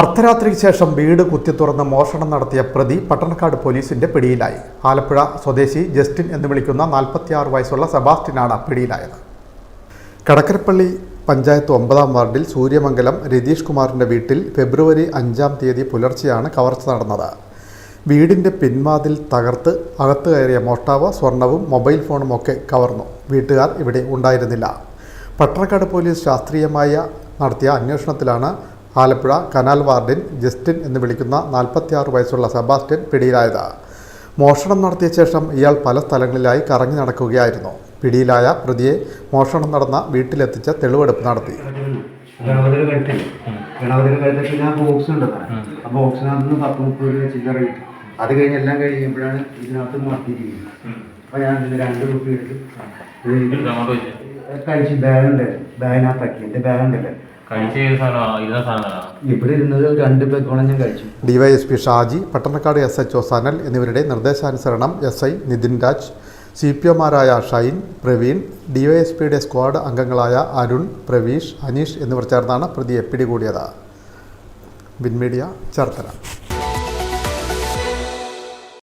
അർദ്ധരാത്രിക്ക് ശേഷം വീട് കുത്തി തുറന്ന് മോഷണം നടത്തിയ പ്രതി പട്ടണക്കാട് പോലീസിന്റെ പിടിയിലായി. ആലപ്പുഴ സ്വദേശി ജസ്റ്റിൻ എന്ന് വിളിക്കുന്ന നാൽപ്പത്തിയാറ് വയസ്സുള്ള സെബാസ്റ്റ്യനാണ് പിടിയിലായത്. കടക്കരപ്പള്ളി പഞ്ചായത്ത് ഒമ്പതാം വാർഡിൽ സൂര്യമംഗലം രതീഷ് കുമാറിന്റെ വീട്ടിൽ ഫെബ്രുവരി അഞ്ചാം തീയതി പുലർച്ചെയാണ് കവർച്ച നടന്നത്. വീടിന്റെ പിൻവാതിൽ തകർത്ത് അകത്ത് കയറിയ മോഷ്ടാവ് സ്വർണവും മൊബൈൽ ഫോണും ഒക്കെ കവർന്നു. വീട്ടുകാർ ഇവിടെ ഉണ്ടായിരുന്നില്ല. പട്ടണക്കാട് പോലീസ് ശാസ്ത്രീയമായ നടത്തിയ അന്വേഷണത്തിലാണ് ആലപ്പുഴ കനാൽ വാർഡിൻ ജസ്റ്റിൻ എന്ന് വിളിക്കുന്ന നാൽപ്പത്തിയാറ് വയസ്സുള്ള സെബാസ്റ്റ്യൻ പിടിയിലായത്. മോഷണം നടത്തിയ ശേഷം ഇയാൾ പല സ്ഥലങ്ങളിലായി കറങ്ങി നടക്കുകയായിരുന്നു. പിടിയിലായ പ്രതിയെ മോഷണം നടന്ന വീട്ടിലെത്തിച്ച തെളിവെടുപ്പ് നടത്തി. ഗണപതിയുടെ കഴുത്തില്ല ഗണപതിയുടെ കഴുത്തിൽ ആ ബോക്സ് ഉണ്ട് ആ ബോക്സിനകത്ത് നിന്ന് പത്ത് മുപ്പത് രൂപ ചില്ലറ കിട്ടി അത് കഴിഞ്ഞ് എല്ലാം കഴിയുമ്പോഴാണ് ഇതിനകത്ത് മാറ്റിയിരിക്കുന്നത്. അപ്പോൾ ഞാൻ ഇതിന് രണ്ട് റുപ്പി എടുത്ത് കഴിച്ച് ബാഗ് ഉണ്ടായിരുന്നു. ബാഗിനകത്താക്കി എന്റെ ബാഗ് ഉണ്ടല്ലേ. കഴിച്ച ഏത് സാധനമാണ് ഇരുന്ന സാധനങ്ങളാണ് ഇവിടെ ഇരുന്നത് രണ്ട് പെക്കോളം ഞാൻ കഴിച്ചു. D Y S P Shaji Pattanakkad S H O Sanal എന്നിവരുടെ നിർദ്ദേശാനുസരണം S I Nithin Raj C P ഒമാരായ Shine Praveen ഡിവൈഎസ്പിയുടെ സ്ക്വാഡ് അംഗങ്ങളായ അരുൺ പ്രവീഷ് അനീഷ് എന്നിവർ ചേർന്നാണ് പ്രതിയെ പിടികൂടിയത്. വിൻമീഡിയ ചേർത്തല.